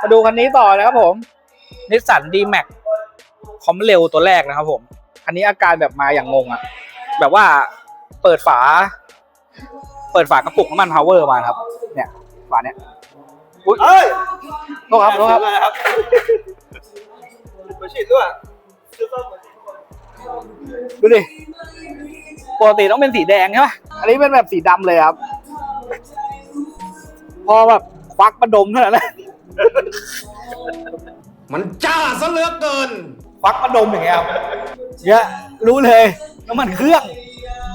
มาดูคันนี้ต่อนะครับผมนิสสันดีแม็กคอมเร็วตัวแรกนะครับผม คันนี้อาการแบบมาอย่างงงอะแบบว่าเปิดฝา เปิดฝากระปุกน้ำมันพาวเวอร์มาครับ เนี่ยฝาเนี้ยอุ้ยเอ้ยโทษครับโทษครับอะไรครับมาฉีดด้วยซื้อซ่อมมาดูดิปกติต้องเป็นสีแดงใช่ไหมอันนี้เป็นแบบสีดำเลยครับ พอแบบควักประดมเท่านั้นแหละมันจ้าซะเหลือเกิน ควักประดมอย่างเงี้ยครับเนี่ยรู้เลยน้ำมันเครื่อง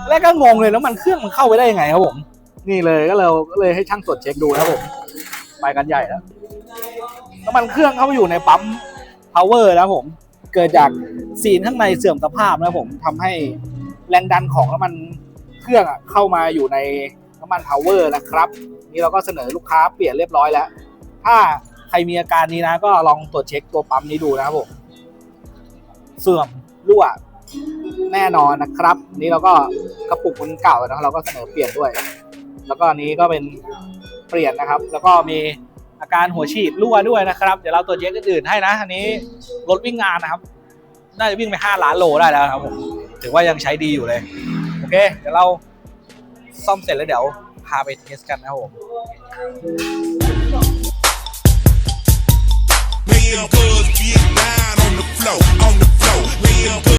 แล้วก็งงเลยน้ำมันเครื่องมันเข้าไปได้ยังไงครับผม นี่เลยก็เลยก็เลยให้ช่างตรวจเช็คดูนะครับผมไปกันใหญ่แล้วน้ำมันเครื่องเข้าไปอยู่ในปั๊ม power นะครับผม เกิดจากซีนข้างในเสื่อมสภาพนะครับผมทำให้แรงดันของน้ำมันเครื่องอะเข้ามาอยู่ใน น้ำมัน power นะครับนี่เราก็เสนอลูกค้าเปลี่ยนเรียบร้อยแล้ว ถ้าใครมีอาการนี้นะ ก็ลองตรวจเช็คตัวปั๊มนี้ดูนะครับผมเสื่อมรั่วแน่นอนนะครับ นี่เราก็กระปุกมันเก่านะเราก็เสนอเปลี่ยนด้วย แล้วก็อันนี้ก็เป็นเปลี่ยนนะครับ แล้วก็มีอาการหัวฉีดรั่วด้วยนะครับ เดี๋ยวเราตรวจเช็คอื่นๆให้นะ อันนี้รถวิ่งงานนะครับ น่าจะวิ่งไป 5 ล้านโลได้แล้วครับผมถือว่ายังใช้ดีอยู่เลย โอเค เดี๋ยวเรา ซ่อมเสร็จแล้วเดี๋ยวพาไปเทสกันนะครับผม